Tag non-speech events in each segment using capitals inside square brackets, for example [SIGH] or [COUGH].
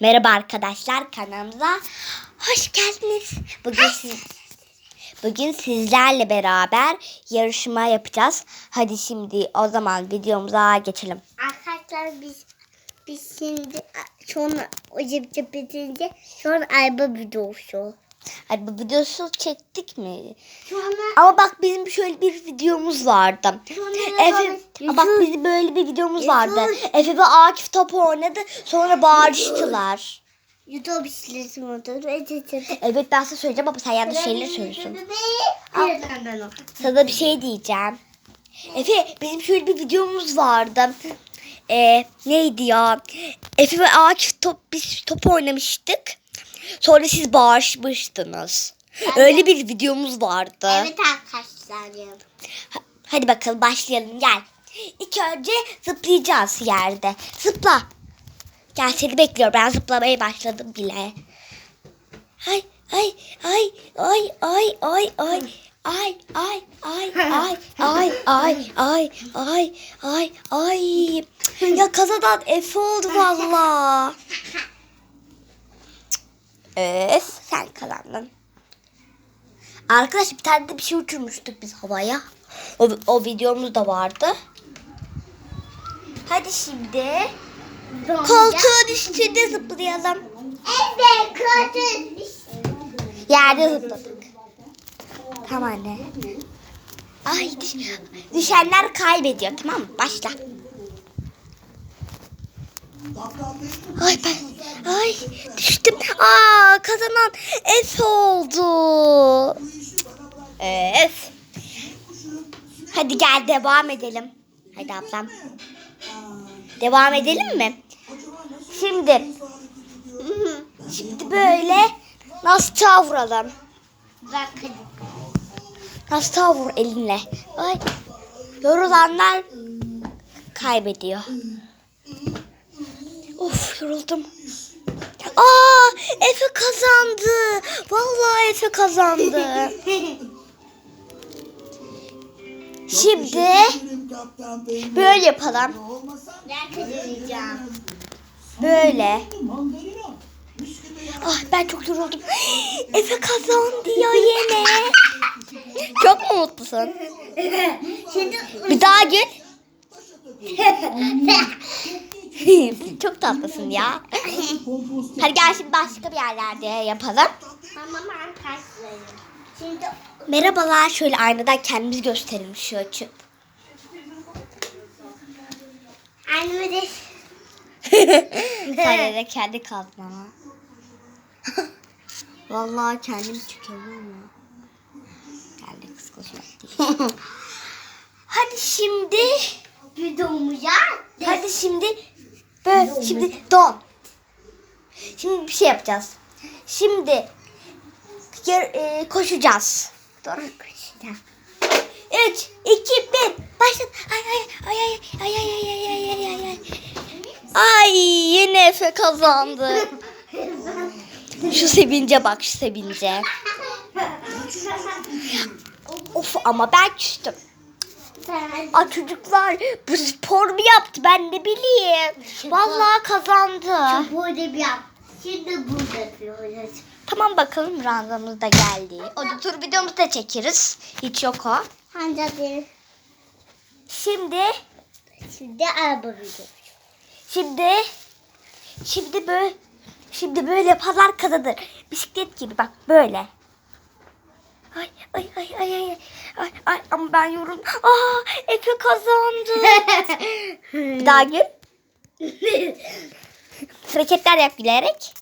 Merhaba arkadaşlar kanalımıza hoş geldiniz. Bugün siz, bugün sizlerle beraber yarışma yapacağız. Hadi şimdi o zaman videomuza geçelim. Arkadaşlar biz biz şimdi sonra o cip cip bitince sonra araba videosu. Hadi bu videosu çektik mi? Ama bak bizim şöyle bir videomuz vardı. Efe, bak bizim böyle bir videomuz vardı. Efe ve Akif top oynadı. Sonra bağırıştılar. YouTube silesi motoru. Evet ben sana söyleyeceğim ama sen yanlış şeyler söylüyorsun. Sana bir şey diyeceğim. Efe bizim şöyle bir videomuz vardı. Ee, neydi ya? Efe ve Akif top, biz top oynamıştık. Sonra siz bağırmıştınız. Öyle bir videomuz vardı. Evet arkadaşlar. Ha- Hadi bakalım başlayalım gel. İlk önce zıplayacağız yerde. Zıpla. Gel seni bekliyorum. Ben zıplamaya başladım bile. Ay ay ay ay ay ay ay ay ay ay ay ay ay ay ay ay ay ya kazadan Efe oldu valla. Öf sen kazandın. Arkadaş bir tane de bir şey uçurmuştuk biz havaya. O, o videomuz da vardı. Hadi şimdi koltuğun üstünde zıplayalım. Evet kadın. Yerde zıpladık. Tamam anne. Ay düş- düşenler kaybediyor tamam mı? Başla. Ay ben ay düştüm. Aa kazanan Efe oldu. Efe. Hadi gel devam edelim. Hadi ablam. Devam edelim mi? Şimdi şimdi böyle nasıl vuralım? Bakın. Nasıl vur elinle. Ay. Yorulanlar kaybediyor. Of yoruldum. Aa Efe kazandı. Vallahi Efe kazandı. [LAUGHS] Şimdi böyle yapalım. Böyle. Ah ben çok yoruldum. [LAUGHS] Efe kazandı ya yine. Çok mu mutlusun? [LAUGHS] Şimdi Bir daha gül. çok tatlısın ya. Hadi gel şimdi başka bir yerlerde yapalım. tamam arkadaşlarım. Şimdi Merhabalar. Şöyle aynadan kendimizi gösterelim şu açıp. anneme de Sadece de kendi kaldım ama. Vallahi kendim çıkıyorum ama. Kendi kıskışmak değil. [LAUGHS] Hadi şimdi videomuza Hadi şimdi böyle şimdi don. Şimdi bir şey yapacağız. Şimdi e, koşacağız. Dur koşacağım. 3 2 1 başlat. Ay ay ay ay ay ay ay ay ay ay ay. Ay yine Efe kazandı. Şu sevince bak şu sevince. Of ama ben küstüm. Aa çocuklar bu spor mu yaptı ben ne bileyim. Vallahi kazandı. Burada bir yap. Şimdi burada yapıyoruz. Tamam bakalım randamız da geldi. O da tur videomuzu da çekeriz. Hiç yok o. Handa bir. Şimdi Şimdi araba videosu. şimdi şimdi böyle şimdi böyle yaparlar kazanır. Bisiklet gibi bak böyle. Ay ay ay ay ay ay ay ama ben yorum. Aa Efe kazandı. Bir [LAUGHS] daha gül. [LAUGHS] Hareketler yap gülerek.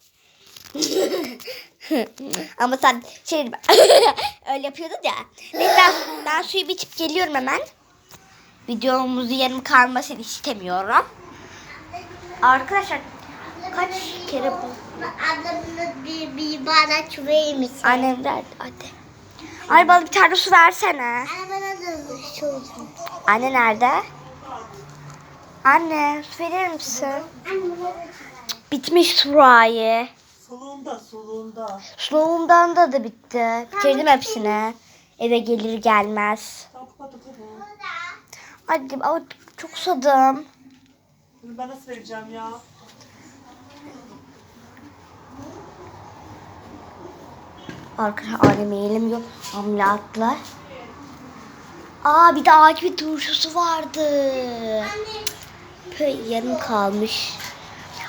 [LAUGHS] Ama sen şey öyle yapıyordun ya. Neyse ben, ben suyu içip geliyorum hemen. Videomuzu yarım kalmasını istemiyorum. Arkadaşlar kaç kere bu Ablamın bir, bir bardak verir misin? annem derdi hadi. Ay bana bir tane su versene. Anne bana da su olsun. Anne nerede? Anne su verir misin? Anne bana da Bitmiş surayi. Solunda, solunda. Slow'umdan da da bitti. Bitirdim hepsini. Eve gelir gelmez. Hadi ama çok susadım. Bunu ben nasıl vereceğim ya? Arkadaşlar anneme eğilim yok. Ameliyatlar. Aa bir de Akif'in turşusu vardı. Böyle yarım kalmış.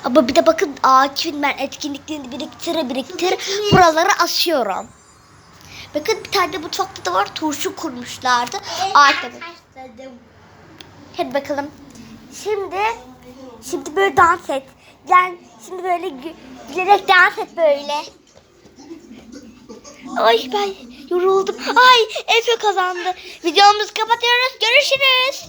Ama bir de bakın Akif'in ben etkinliklerini biriktire biriktire buralara asıyorum. Bakın bir tane de mutfakta da var turşu kurmuşlardı. Akif. Hadi bakalım. Şimdi şimdi böyle dans et. Yani şimdi böyle gü- gülerek dans et böyle. Ay ben yoruldum. Ay Efe kazandı. Videomuzu kapatıyoruz. Görüşürüz.